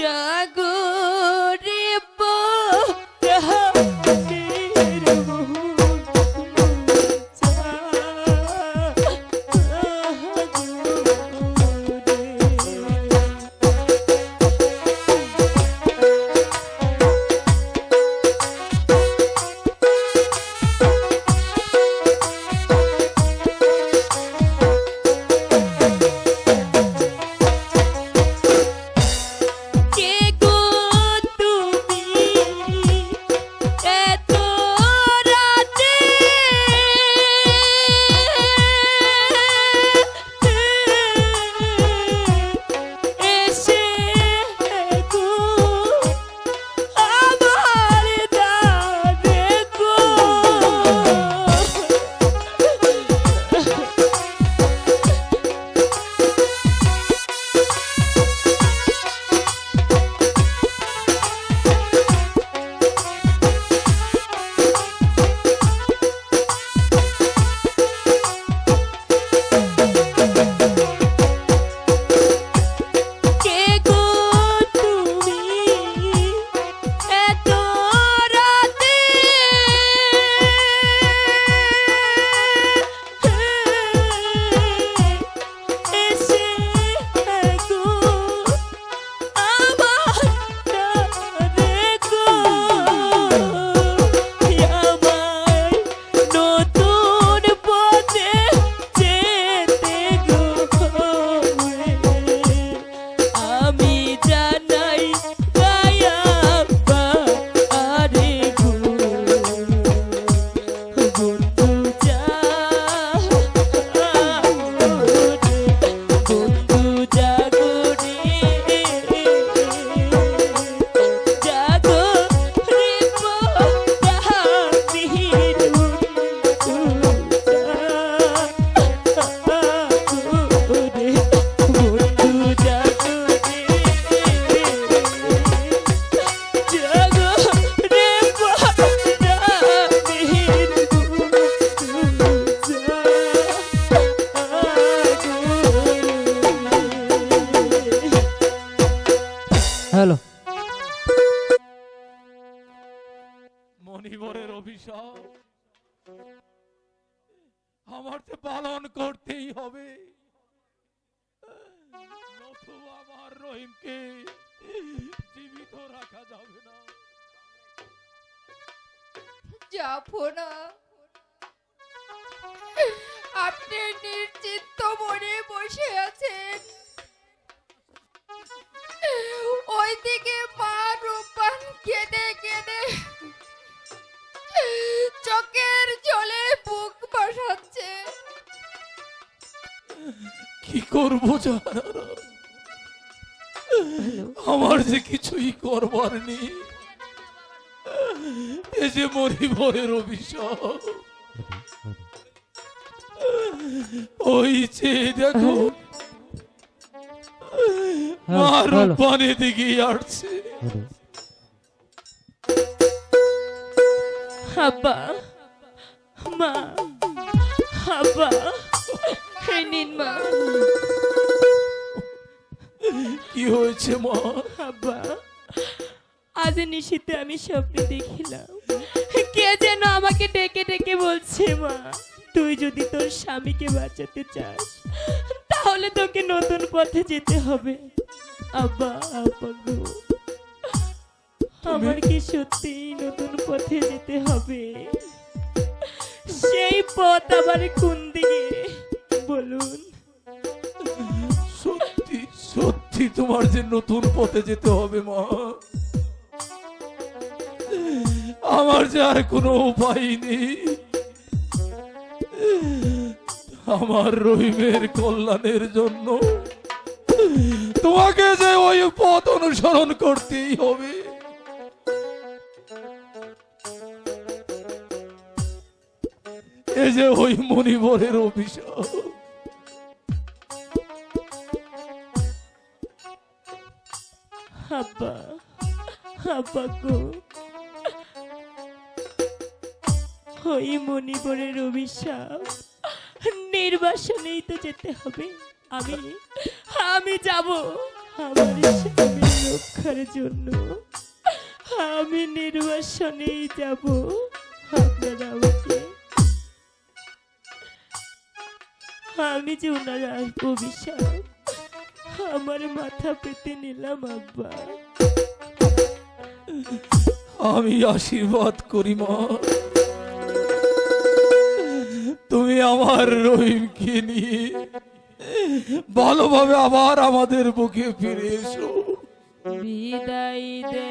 Tiago. মণিবরের অভিশাপ। আমার তো পালন করতেই হবে। আমার রহিমকে জীবিত রাখা যাবে না। জাফনা আপনি নিশ্চিন্ত মনে বসে আছেন। কি করব জানা? আমার যে কিছুই করবার নেই। এ যে মরিবরের অভিশাপ। ওই যে দেখো মার। পানে দিকে আসছে। আব্বা মা আব্বা। এই নিন মা। কি হয়েছে মা? আব্বা আজ নিশীতে আমি স্বপ্নে দেখিলাম। কে যেন আমাকে ডেকে ডেকে বলছে মা তুই যদি তোর স্বামীকে বাঁচাতে চাস তাহলে তোকে নতুন পথে যেতে হবে। আব্বা আব্বা গো আমার কি সত্যি নতুন পথে যেতে হবে? সেই পথ আবার কোন দিকে নতুন পথে যেতে হবে, মা। আমার যে আর কোনো উপায় নেই। আমার রহিমের কল্যাণের জন্য তোমাকে যে ওই পথ অনুসরণ করতেই হবে। এ যে ওই মণিবরের অভিশাপ। আব্বা আব্বা গো. মণিপুরের অভিশাপ। নির্বাসনেই তো যেতে হবে। আমি আমি যাব। আমার স্বামীর রক্ষার জন্য। আমি নির্বাসনেই যাব। আপনারা আমাকে, আমি যে ওনার অভিশাপ আমার মাথা পেতে নিলাম আব্বা। আমি আশীর্বাদ করি মা। তুমি আমার রহিমকে নিয়ে ভালোভাবে আবার আমাদের বুকে ফিরে এসো। বিদায় দে।